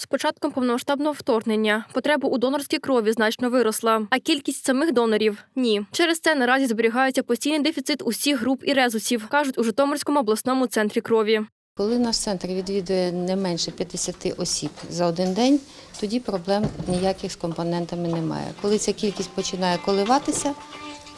З початком повномасштабного вторгнення потреба у донорській крові значно виросла, а кількість самих донорів ні. Через це наразі зберігається постійний дефіцит усіх груп і резусів, кажуть у Житомирському обласному центрі крові. Коли наш центр відвідує не менше 50 осіб за один день, тоді проблем ніяких з компонентами немає. Коли ця кількість починає коливатися,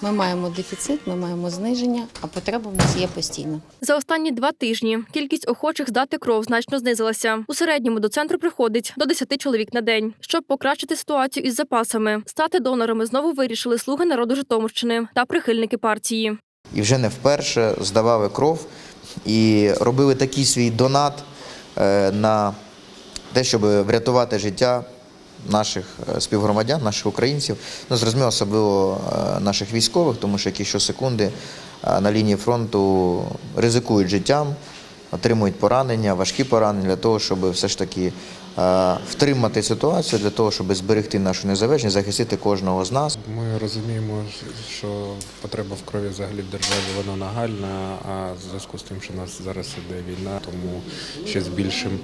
ми маємо дефіцит, ми маємо зниження, а потреба в нас є постійна. За останні два тижні кількість охочих здати кров значно знизилася. У середньому до центру приходить до 10 чоловік на день. Щоб покращити ситуацію із запасами, стати донорами знову вирішили слуги народу Житомирщини та прихильники партії. і вже не вперше здавали кров і робили такий свій донат е, на те, щоб врятувати життя наших е, співгромадян, наших українців. Ну, зрозуміло, особливо е, наших військових, тому що які щосекунди е, на лінії фронту ризикують життям, отримують поранення, важкі поранення для того, щоб все ж таки втримати ситуацію, для того, щоб зберегти нашу незалежність, захистити кожного з нас. Розуміємо, що потреба в крові взагалі в державі вона нагальна, а в зв'язку з тим, що у нас зараз іде війна, тому ще з більшим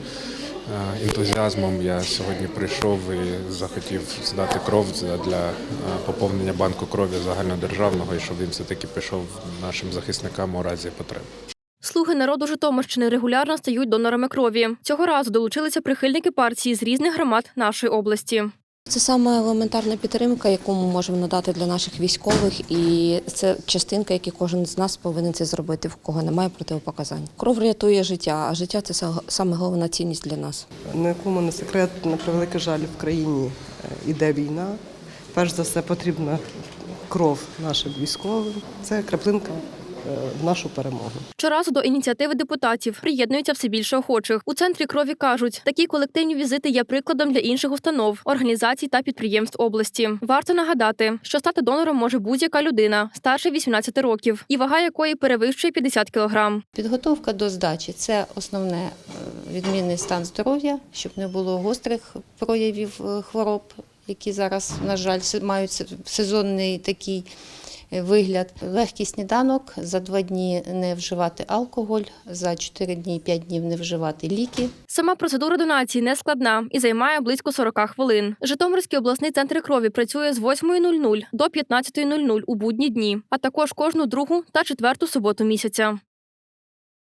е, ентузіазмом я сьогодні прийшов і захотів здати кров для- е, поповнення банку крові загальнодержавного, і щоб він все-таки пішов нашим захисникам у разі потреби. Слуги народу Житомирщини регулярно стають донорами крові. Цього разу долучилися прихильники партії з різних громад нашої області. Це саме елементарна підтримка, яку ми можемо надати для наших військових, і це частинка, яку кожен з нас повинен це зробити, в кого немає противопоказань. Кров рятує життя, а життя це саме головна цінність для нас. Нікому не секрет, на превеликий жаль, в країні е, іде війна. Перш за все потрібна кров нашим військовим. Це краплинка е, в нашу перемогу. Щоразу до ініціативи депутатів приєднується все більше охочих. У центрі крові кажуть, такі колективні візити є прикладом для інших установ, організацій та підприємств області. Варто нагадати, що стати донором може будь-яка людина старше 18 років, і вага якої перевищує 50 кілограм. Підготовка до здачі це основне е, відмінний стан здоров'я, щоб не було гострих проявів е, хвороб, які зараз, на жаль, мають сезонний такий е, вигляд. Легкий сніданок, за два дні не вживати алкоголь, за чотири дні п'ять 5 днів не вживати ліки. Сама процедура донації не складна і займає близько 40 хвилин. Житомирський обласний центр крові працює з 8.00 до 15.00 у будні дні, а також кожну другу та четверту суботу місяця.